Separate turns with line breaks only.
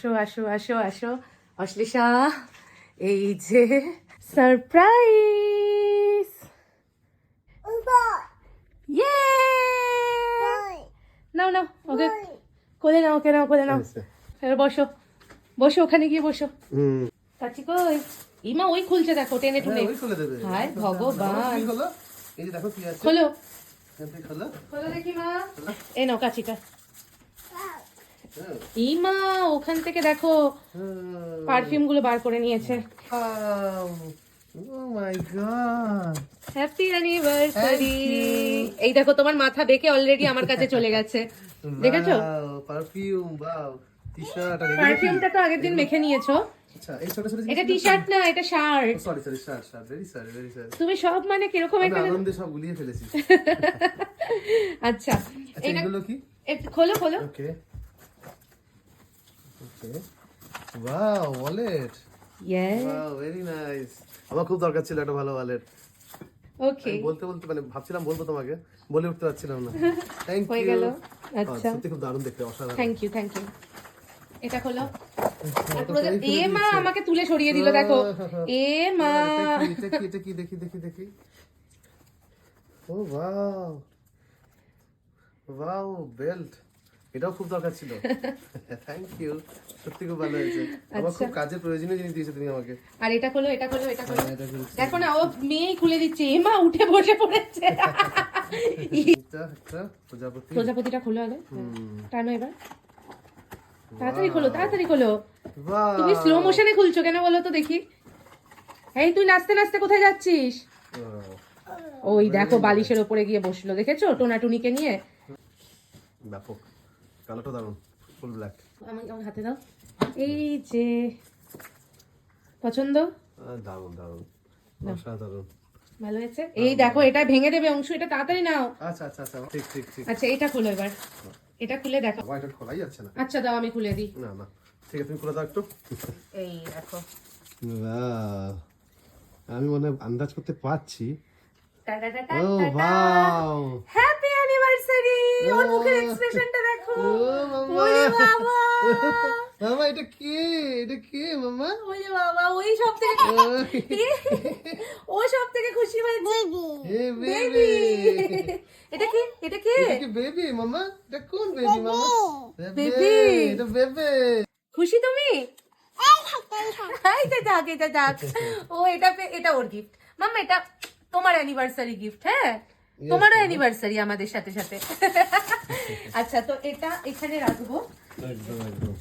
আসো আসো আসো আসো। অশ্লেষা এই যে সারপ্রাইজ। ইয়ে নাও নাও ওকে। কোলে নাও ওকে নাও কোলে নাও। এবার বসো। বসো ওখানে গিয়ে বসো।
হুম।
কাচি কই? ইমা ওই খুলছে দেখো টেনে টুনে
ওই
হায় ভগবান।
হলো? এই যে দেখো কি আছে।
খোলো।
খোলো।
খোলো দেখি মা। এই নাও কাচিটা। ইমা ওখান থেকে দেখো। পারফিউমগুলো বার করে নিয়েছে.
Oh.
হ্যাপি অ্যানিভার্সারি এই দেখো তোমার মাথা বেঁকে অলরেডি আমার কাছে চলে গেছে। দেখেছ?
পারফিউম বাও টি-শার্ট
পারফিউমটা তো আগের দিন মেখে নিয়েছো।
আচ্ছা
এটা টি শার্ট না এটা shirt
sorry sorry shirt shirt very sorry very sorry
তুমি সব মানে কীরকম একটা
আনন্দে সব গুলিয়ে ফেলেছি।
আচ্ছা
আচ্ছা এগুলো কি?
খোলো খোলো।
ওকে ভেরি নাইস আমার খুব দরকার ছিল একটা ভালো ওয়ালেট
ওকে
বলতে বলতে মানে ভাবছিলাম বলব তোমাকে বলে উঠতে পারছিলাম না। থ্যাংক
হয়ে গেল। আচ্ছা।
সত্যি খুব দারুণ দেখতে অসাধারণ।
থ্যাংক ইউ থ্যাংক ইউ এটা এ মা আমাকে তুলে সরিয়ে দিল দেখো। এ মা
এটা কি এটা কি দেখি দেখি দেখি। ও ওয়াও ওয়াও বেল্ট এটাও খুব দরকার ছিল। থ্যাংক ইউ সত্যি খুব ভালো হয়েছে। আমার খুব কাজের প্রয়োজনীয় জিনিস দিয়েছ তুমি আমাকে।
আর এটা খোলো এটা খোলো এটা খোলো। দেখো না ও মেয়েই খুলে দিচ্ছে। এ মা উঠে বসে পড়েছে।
প্রজাপতি।
প্রজাপতিটা খোলো আগে। টানো এবার। তাড়াতাড়ি খোলো তাড়াতাড়ি খোলো। তুমি স্লো মোশনে খুলছো কেন বলো তো দেখি। এই তুই নাচতে নাচতে কোথায় যাচ্ছিস? ওই দেখো বালিশের ওপরে গিয়ে বসল দেখেছ? টোনাটুনিকে নিয়ে?
ব্যাপক। কালোটা দারুণ ফুল ব্ল্যাক
আমি আমার হাতে দাও। এই যে পছন্দ?
দারুণ দারুণ। অসাধারণ
ভালো হয়েছে? এই দেখো এটা ভেঙে দেবে অংশ এটা তাড়াতাড়ি নাও।
আচ্ছা আচ্ছা আচ্ছা ঠিক ঠিক ঠিক।
আচ্ছা এটা খুলো এবার। এটা খুলে দেখো।
এটা খোলাই যাচ্ছে না?
আচ্ছা দাও আমি খুলে দিই।
না না। ঠিক আছে তুমি খুলে দাও একটু।
এই দেখো।
আমি মনে হয় আন্দাজ করতে পারছি। ও
টাটা।
বাও
হ্যাপি অ্যানিভার্সারি ওর মুখের এক্সপ্রেশনটা দেখো।
ও মামা।
ওরে বাবা।
মামা এটা কে? এটা কে মামা?
ওরে বাবা ওই সব থেকে ও সব থেকে খুশি হয়েছে
হে বেবি
এটা কি? এটা কি?
এটা কি বেবি মামা? এটা কোন বেবি মামা?
বেবি।
এটা বেবি
খুশি তুমি? এটা যাক এটা যাক। ও এটা পে- এটা ওর গিফট মাম্মা এটা তোমার অ্যানিভার্সারি গিফট হ্যাঁ? তোমারও অ্যানিভার্সারি আমাদের সাথে সাথে। আচ্ছা তো এটা এখানে রাখব।
একদম একদম।